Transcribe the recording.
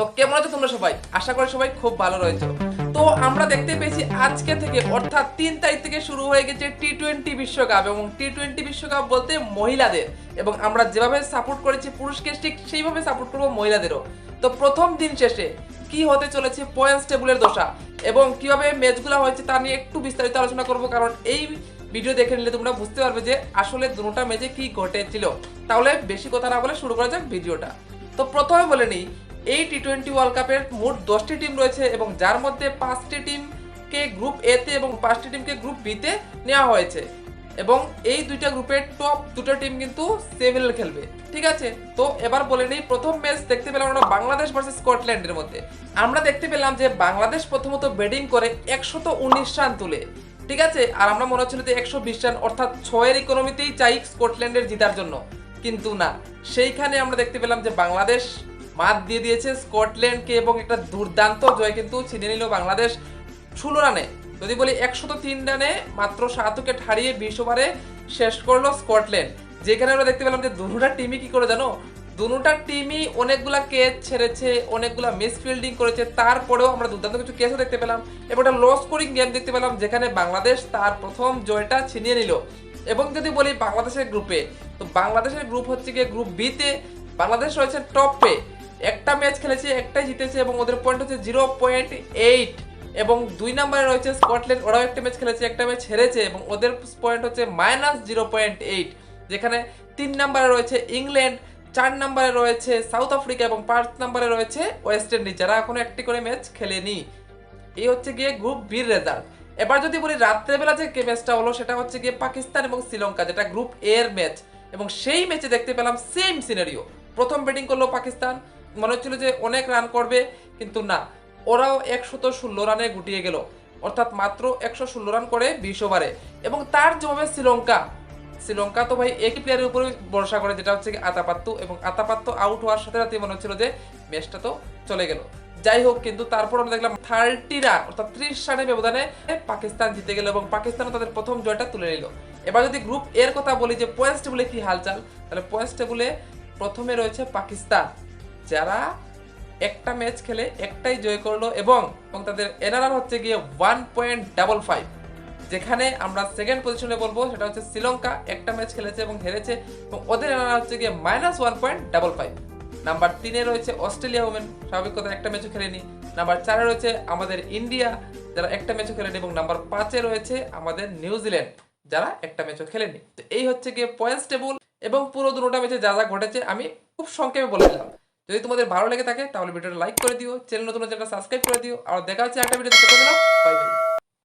তো কেমন আছো তোমরা সবাই? আশা করি সবাই খুব ভালো রয়েছে। তো আমরা দেখতে পেয়েছি আজকে থেকে, অর্থাৎ তিন তারিখ থেকে শুরু হয়ে গেছে টি টোয়েন্টি বিশ্বকাপ এবং টি টোয়েন্টি বিশ্বকাপ বলতে মহিলাদের। এবং আমরা যেভাবে সাপোর্ট করেছি পুরুষকে, ঠিক সেইভাবে সাপোর্ট করব মহিলাদেরও। তো প্রথম দিন শেষে কি হতে চলেছে পয়েন্টস টেবিলের দশা এবং কীভাবে ম্যাচগুলো হয়েছে তা নিয়ে একটু বিস্তারিত আলোচনা করব, কারণ এই ভিডিও দেখে নিলে তোমরা বুঝতে পারবে যে আসলে দুটোটা ম্যাচে কি ঘটেছিল। তাহলে বেশি কথা না বলে শুরু করা যাক ভিডিওটা তো প্রথমে বলে নিই এই টি টোয়েন্টি ওয়ার্ল্ড কাপের মোট দশটি টিম রয়েছে এবং যার মধ্যে পাঁচটি টিমকে গ্রুপ এ তে এবং পাঁচটি টিমকে গ্রুপ বিতে নেওয়া হয়েছে। এবং এই দুইটা গ্রুপের টপ দুটো টিম কিন্তু সেমিফাইনাল খেলবে। ঠিক আছে? তো এবার বলে নিই, প্রথম ম্যাচ দেখতে পেলাম আমরা বাংলাদেশ ভার্সেস স্কটল্যান্ডের মধ্যে। আমরা দেখতে পেলাম যে বাংলাদেশ প্রথমত ব্যাটিং করে একশত উনিশ রান তুলে। ঠিক আছে? আর আমরা মনে হচ্ছিল যে একশো বিশ রান, অর্থাৎ ছয়ের ইকোনমিতেই চাই স্কটল্যান্ডের জিতার জন্য। কিন্তু না। সেইখানে আমরা দেখতে পেলাম যে বাংলাদেশ মাত দিয়ে দিয়েছে স্কটল্যান্ডকে এবং একটা দুর্দান্ত জয় কিন্তু ছিনে নিল বাংলাদেশ ষোলো রানে। যদি বলি একশত তিন রানে মাত্র সাত উইকেট হারিয়ে বিশ ওভারে শেষ করল স্কটল্যান্ড। যেখানে আমরা দেখতে পেলাম যে দুটা টিমই কি করে জানো? দুটা টিমই অনেকগুলা কেচ ছেড়েছে, অনেকগুলা মিস ফিল্ডিং করেছে, তারপরেও আমরা দুর্দান্ত কিছু কেসও দেখতে পেলাম। এবং একটা লো স্কোরিং গেম দেখতে পেলাম, যেখানে বাংলাদেশ তার প্রথম জয়টা ছিনিয়ে নিল। এবং যদি বলি বাংলাদেশের গ্রুপে তো বাংলাদেশের গ্রুপ হচ্ছে গিয়ে গ্রুপ বিতে বাংলাদেশ রয়েছে টপে একটা ম্যাচ খেলেছে, একটাই জিতেছে এবং ওদের পয়েন্ট হচ্ছে জিরো পয়েন্ট এইট এবং দুই নম্বরে রয়েছে স্কটল্যান্ড ওরাও একটা ম্যাচ খেলেছে, একটা ম্যাচ হেরেছে এবং ওদের পয়েন্ট হচ্ছে মাইনাস জিরো পয়েন্ট এইট যেখানে তিন নম্বরে রয়েছে ইংল্যান্ড চার নম্বরে রয়েছে সাউথ আফ্রিকা এবং পাঁচ নম্বরে রয়েছে ওয়েস্ট ইন্ডিজ যারা এখনও একটি করে ম্যাচ খেলেনি। এই হচ্ছে গিয়ে গ্রুপ বির রেজাল্ট এবার যদি বলি রাত্রেবেলা যে ম্যাচটা হলো, সেটা হচ্ছে গিয়ে পাকিস্তান এবং শ্রীলঙ্কা, যেটা গ্রুপ এর ম্যাচ এবং সেই ম্যাচে দেখতে পেলাম সেম সিনারিও প্রথম ব্যাটিং করল পাকিস্তান মনে হচ্ছিল যে অনেক রান করবে, কিন্তু না। ওরাও একশত ষোলো রানে গুটিয়ে গেল। অর্থাৎ মাত্র একশো ষোলো রান করে বিশ ওভারে। এবং তার জবাবে শ্রীলঙ্কা। শ্রীলঙ্কা তো ভাই একই প্লেয়ারের উপরে ভরসা করে, যেটা হচ্ছে আতাপাত্তু। এবং আতাপাত্তু আউট হওয়ার সাথে সাথে মনে হচ্ছিল যে ম্যাচটা তো চলে গেল। যাই হোক, কিন্তু তারপর আমরা দেখলাম থার্টি রান, অর্থাৎ ত্রিশ রানের ব্যবধানে পাকিস্তান জিতে গেল এবং পাকিস্তানও তাদের প্রথম জয়টা তুলে নিল। এবার যদি গ্রুপ এর কথা বলি যে পয়েন্টস টেবুলে কি হালচাল? তাহলে পয়েন্টস টেবুলে প্রথমে রয়েছে পাকিস্তান। যারা একটা ম্যাচ খেলে একটাই জয় করল এবং তাদের এনআরআর হচ্ছে গিয়ে ওয়ান পয়েন্ট ডাবল ফাইভ যেখানে আমরা সেকেন্ড পজিশনে বলব, সেটা হচ্ছে শ্রীলঙ্কা একটা ম্যাচ খেলেছে এবং হেরেছে, এবং ওদের এনআরআর হচ্ছে গিয়ে minus one point double five number তিনে রয়েছে অস্ট্রেলিয়া ওমেন স্বাভাবিক কথা একটা ম্যাচও খেলেনি। নাম্বার চারে রয়েছে আমাদের ইন্ডিয়া, যারা একটা ম্যাচও খেলেনি, এবং নাম্বার পাঁচে রয়েছে আমাদের নিউজিল্যান্ড যারা একটা ম্যাচও খেলেনি। তো এই হচ্ছে গিয়ে পয়েন্টস টেবল এবং পুরো দুটোটা ম্যাচে যা যা ঘটেছে, আমি খুব সংক্ষেপে বলে দিলাম। যদি তোমাদের ভালো লেগে থাকে, তাহলে ভিডিওটা লাইক করে দিও চ্যানেল নতুন চ্যানেলটা সাবস্ক্রাইব করে দিও, আর দেখা হচ্ছে একটা ভিডিও দেখতে বাই বাই